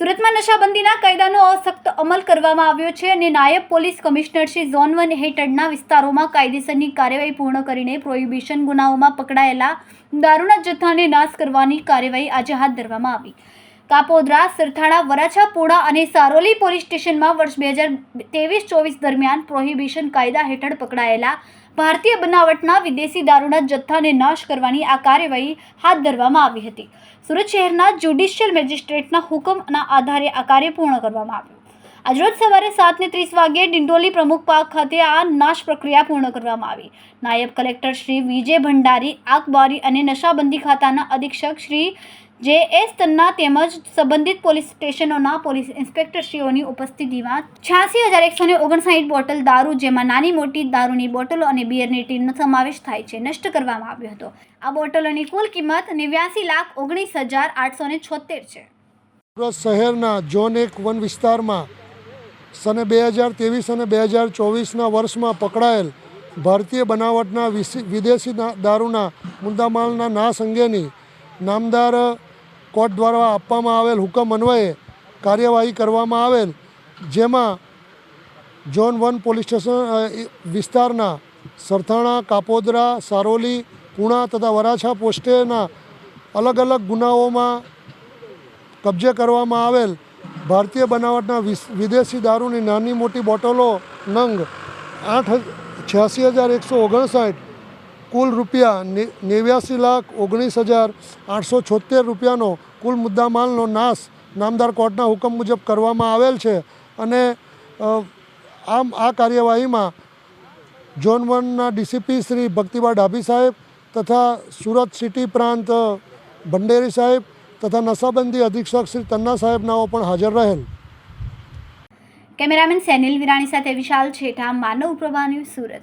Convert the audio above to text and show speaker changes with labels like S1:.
S1: સુરતમાં નશાબંધીના કાયદાનો અસખ્ત અમલ કરવામાં આવ્યો છે અને નાયબ police commissioner Shri zone one હેઠળના વિસ્તારોમાં કાયદેસરની કાર્યવાહી પૂર્ણ કરીને પ્રોહિબિશન ગુનાઓમાં પકડાયેલા દારૂના જથ્થાને નાશ કરવાની કાર્યવાહી આજે હાથ ધરવામાં આવી. કાપોદ્રા સરથાણા વરાછા પુણા અને સારોલી પોલીસ સ્ટેશનમાં વર્ષ બે હજાર ત્રેવીસ ચોવીસ દરમિયાન પ્રોહિબિશન કાયદા હેઠળ પકડાયેલા ભારતીય બનાવટના વિદેશી દારૂના જથ્થાને નાશ કરવાની આ કાર્યવાહી હાથ ધરવામાં આવી હતી. સુરત શહેરના જ્યુડિશિયલ મેજિસ્ટ્રેટના હુકમના આધારે આ કાર્ય પૂર્ણ કરવામાં આવ્યું. આજરોજ સવારે સાતને ત્રીસ વાગ્યે ડિંડોલી પ્રમુખ પાર્ક ખાતે આ નાશ પ્રક્રિયા પૂર્ણ કરવામાં આવી. નાયબ કલેક્ટર શ્રી વિજય ભંડારી આકબારી અને નશાબંધી ખાતાના અધિક્ષક શ્રી જે એ સ્તરના તેમજ સંબંધિત પોલીસ સ્ટેશનોના પોલીસ ઇન્સ્પેક્ટરશ્રીઓની ઉપસ્થિતિમાં છ્યાસી હજાર એકસો ને ઓગણસાઠ બોટલ દારૂ, જેમાં નાની મોટી દારૂની બોટલો અને બિયરની ટીનનો સમાવેશ થાય છે, નષ્ટ કરવામાં આવ્યો હતો. આ બોટલોની કુલ કિંમત નેવ્યાસી લાખ ઓગણીસ હજાર આઠસો ને છોતેર છે.
S2: સુરત શહેરના ઝોન એક વન વિસ્તારમાં સને બે હજાર ત્રેવીસ અને બે હજાર ચોવીસના વર્ષમાં પકડાયેલ ભારતીય બનાવટના વિદેશી દારૂના મુદ્દામાલના નાશ અંગેની નામદાર કોર્ટ દ્વારા આપવામાં આવેલ હુકમ અન્વયે કાર્યવાહી કરવામાં આવેલ, જેમાં ઝોન વન પોલીસ સ્ટેશન વિસ્તારના સરથાણા, કાપોદરા, સારોલી, પુણા તથા વરાછા પોસ્ટેના અલગ અલગ ગુનાઓમાં કબજે કરવામાં આવેલ ભારતીય બનાવટના વિદેશી દારૂની નાની મોટી બોટલો નંગ આઠ છ્યાસી હજાર એકસો ઓગણસાઠ કુલ રૂપિયા નેવ્યાસી લાખ ઓગણીસ હજાર આઠસો છોતેર રૂપિયાનો કુલ મુદ્દામાલનો નાશ નામદાર કોર્ટના હુકમ મુજબ કરવામાં આવેલ છે. અને આમ આ કાર્યવાહીમાં ઝોન વનના ડીસીપી શ્રી ભક્તિબા ડાભી સાહેબ તથા સુરત સિટી પ્રાંત ભંડેરી સાહેબ તથા નશાબંધી અધિક્ષક શ્રી તન્ના સાહેબનાઓ પણ હાજર રહેલ.
S1: કેમેરામેન સેનિલ વિરાણી સાથે વિશાલ છેઠા, માનવ પ્રભા સુરત.